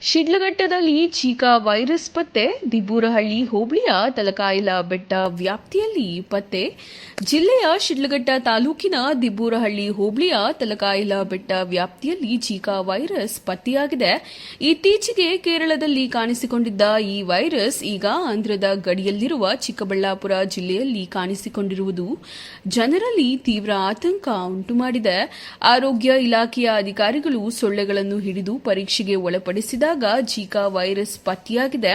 ಶಿಡ್ಲಘಟ್ಟದಲ್ಲಿ ಚೀಕಾ virus ಪತ್ತೆ, ದಿಬ್ಬೂರಹಳ್ಳಿ ಹೋಬಳಿಯ ತಲಕಾಯಿಲ ಬೆಟ್ಟ ವ್ಯಾಪ್ತಿಯಲ್ಲಿ ಪತ್ತೆ. ಜಿಲ್ಲೆಯ ಶಿಡ್ಲಘಟ್ಟ ತಾಲೂಕಿನ ದಿಬ್ಬೂರಹಳ್ಳಿ ಹೋಬಳಿಯ ತಲಕಾಯಿಲ ಬೆಟ್ಟ ವ್ಯಾಪ್ತಿಯಲ್ಲಿ ಚೀಕಾ ವೈರಸ್ ಪತ್ತೆಯಾಗಿದೆ. ಇತ್ತೀಚೆಗೆ ಕೇರಳದಲ್ಲಿ ಕಾಣಿಸಿಕೊಂಡಿದ್ದ ಈ ವೈರಸ್ ಈಗ ಆಂಧ್ರದ ಗಡಿಯಲ್ಲಿರುವ ಚಿಕ್ಕಬಳ್ಳಾಪುರ ಜಿಲ್ಲೆಯಲ್ಲಿ ಕಾಣಿಸಿಕೊಂಡಿರುವುದು. ಜನರಲ್ಲಿ ತೀವ್ರ ಆತಂಕ ಉಂಟುಮಾಡಿದೆ. ಆರೋಗ್ಯ ಇಲಾಖೆಯ ಅಧಿಕಾರಿಗಳು ಸೊಳ್ಳೆಗಳನ್ನು ಹಿಡಿದು ಪರೀಕ್ಷೆಗೆ ಒಳಪಡಿಸಿದಾಗ ಜೀಕಾ ವೈರಸ್ ಪತ್ತೆಯಾಗಿದೆ.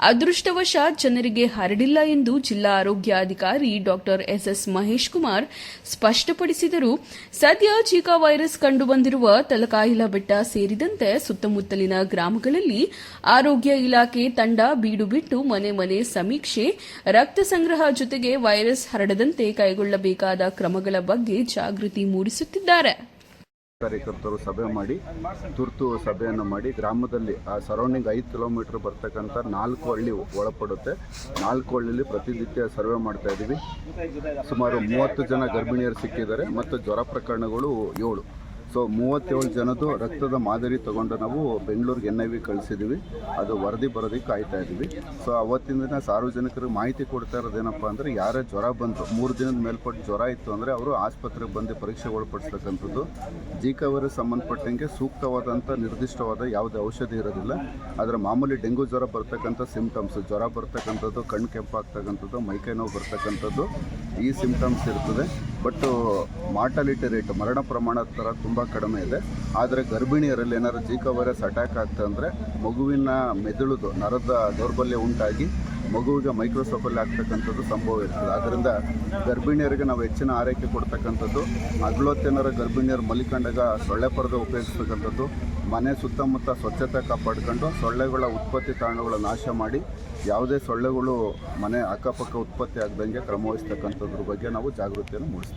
ಅದೃಷ್ಟವಶಾತ್ ಜನರಿಗೆ ಹರಡಿಲ್ಲ ಎಂದು ಜಿಲ್ಲಾ ಆರೋಗ್ಯಾಧಿಕಾರಿ ಡಾಕ್ಟರ್ ಎಸ್ಎಸ್ ಮಹೇಶ್ ಕುಮಾರ್ ಸ್ಪಷ್ಟಪಡಿಸಿದರು. ಸದ್ಯ ಜೀಕಾ ವೈರಸ್ ಕಂಡುಬಂದಿರುವ ತಲಕಾಯಿಲ ಬೆಟ್ಟ ಸೇರಿದಂತೆ ಸುತ್ತಮುತ್ತಲಿನ ಗ್ರಾಮಗಳಲ್ಲಿ ಆರೋಗ್ಯ ಇಲಾಖೆ ತಂಡ ಬೀಡು ಬಿಟ್ಟು ಮನೆ ಮನೆ ಸಮೀಕ್ಷೆ, ರಕ್ತ ಸಂಗ್ರಹ ಜೊತೆಗೆ ವೈರಸ್ ಹರಡದಂತೆ ಕೈಗೊಳ್ಳಬೇಕಾದ ಕ್ರಮಗಳ ಬಗ್ಗೆ ಜಾಗೃತಿ ಮೂಡಿಸುತ್ತಿದ್ದಾರೆ. ಕಾರ್ಯಕರ್ತರು ಸಭೆ ಮಾಡಿ, ತುರ್ತು ಸಭೆಯನ್ನು ಮಾಡಿ, ಗ್ರಾಮದಲ್ಲಿ ಆ ಸರೌಂಡಿಂಗ್ ಐದು ಕಿಲೋಮೀಟರ್ ಬರ್ತಕ್ಕಂಥ ನಾಲ್ಕು ಹಳ್ಳಿ ಒಳಪಡುತ್ತೆ. ನಾಲ್ಕು ಹಳ್ಳಿಲಿ ಪ್ರತಿನಿತ್ಯ ಸರ್ವೆ ಮಾಡ್ತಾ ಇದ್ದೀವಿ. ಸುಮಾರು ಮೂವತ್ತು ಜನ ಗರ್ಭಿಣಿಯರು ಸಿಕ್ಕಿದ್ದಾರೆ ಮತ್ತು ಜ್ವರ ಪ್ರಕರಣಗಳು ಏಳು. ಸೊ ಮೂವತ್ತೇಳು ಜನದ್ದು ರಕ್ತದ ಮಾದರಿ ತಗೊಂಡು ನಾವು ಬೆಂಗಳೂರಿಗೆ ಎನ್ ಐ ವಿ ಕಳಿಸಿದ್ದೀವಿ ಅದು ವರದಿ ಬರೋದಕ್ಕೆ ಕಾಯ್ತಾ ಇದ್ದೀವಿ ಸೊ ಅವತ್ತಿನ ದಿನ ಸಾರ್ವಜನಿಕರಿಗೆ ಮಾಹಿತಿ ಕೊಡ್ತಾ ಇರೋದೇನಪ್ಪ ಅಂದರೆ ಯಾರೇ ಜ್ವರ ಬಂತು. ಮೂರು ದಿನದ ಮೇಲ್ಪಟ್ಟು ಜ್ವರ ಇತ್ತು ಅಂದರೆ ಅವರು ಆಸ್ಪತ್ರೆಗೆ ಬಂದು ಪರೀಕ್ಷೆ ಒಳಪಡಿಸ್ತಕ್ಕಂಥದ್ದು ವೈರಸ್ ಸಂಬಂಧಪಟ್ಟಂಗೆ ಸೂಕ್ತವಾದಂಥ ನಿರ್ದಿಷ್ಟವಾದ ಯಾವುದೇ ಔಷಧಿ ಇರೋದಿಲ್ಲ. ಆದರೆ ಮಾಮೂಲಿ ಡೆಂಗು ಜ್ವರ ಬರ್ತಕ್ಕಂಥ ಸಿಮ್ಟಮ್ಸ್ ಜ್ವರ ಬರ್ತಕ್ಕಂಥದ್ದು ಕಣ್ಣು ಕೆಂಪಾಗ್ತಕ್ಕಂಥದ್ದು, ಮೈಕೈ ನೋವು ಬರ್ತಕ್ಕಂಥದ್ದು ಈ ಸಿಮ್ಟಮ್ಸ್ ಇರ್ತದೆ. ಬಟ್ ಮಾರ್ಟಾಲಿಟಿ ರೇಟ್ ಮರಣ ಪ್ರಮಾಣ ಥರ ತುಂಬ ಕಡಿಮೆ ಇದೆ. ಆದರೆ ಗರ್ಭಿಣಿಯರಲ್ಲಿ ಏನಾದ್ರು ಜೀಕಾ ವೈರಸ್ ಅಟ್ಯಾಕ್ ಆಗ್ತಂದರೆ ಮಗುವಿನ ಮೆದುಳುದು ನರದ ದೌರ್ಬಲ್ಯ ಉಂಟಾಗಿ ಮಗುವಿಗೆ ಮೈಕ್ರೋಸೋಫಲ್ಲಿ ಆಗ್ತಕ್ಕಂಥದ್ದು ಸಂಭವ ಇರ್ತದೆ. ಆದ್ದರಿಂದ ಗರ್ಭಿಣಿಯರಿಗೆ ನಾವು ಹೆಚ್ಚಿನ ಆರೈಕೆ ಕೊಡ್ತಕ್ಕಂಥದ್ದು. ಹಗಲೊತ್ತೇನಾರ ಗರ್ಭಿಣಿಯರು ಮಲಿಕೊಂಡಾಗ ಸೊಳ್ಳೆ ಪರದೆ ಉಪಯೋಗಿಸ್ತಕ್ಕಂಥದ್ದು. ಮನೆ ಸುತ್ತಮುತ್ತ ಸ್ವಚ್ಛತೆ ಕಾಪಾಡಿಕೊಂಡು ಸೊಳ್ಳೆಗಳ ಉತ್ಪತ್ತಿ ತಾಣಗಳ ನಾಶ ಮಾಡಿ ಯಾವುದೇ ಸೊಳ್ಳೆಗಳು ಮನೆ ಅಕ್ಕಪಕ್ಕ ಉತ್ಪತ್ತಿ ಆಗದಂಗೆ ಕ್ರಮ ವಹಿಸ್ತಕ್ಕಂಥದ್ರ ಬಗ್ಗೆ ನಾವು ಜಾಗೃತಿಯನ್ನು ಮೂಡಿಸ್ತಾ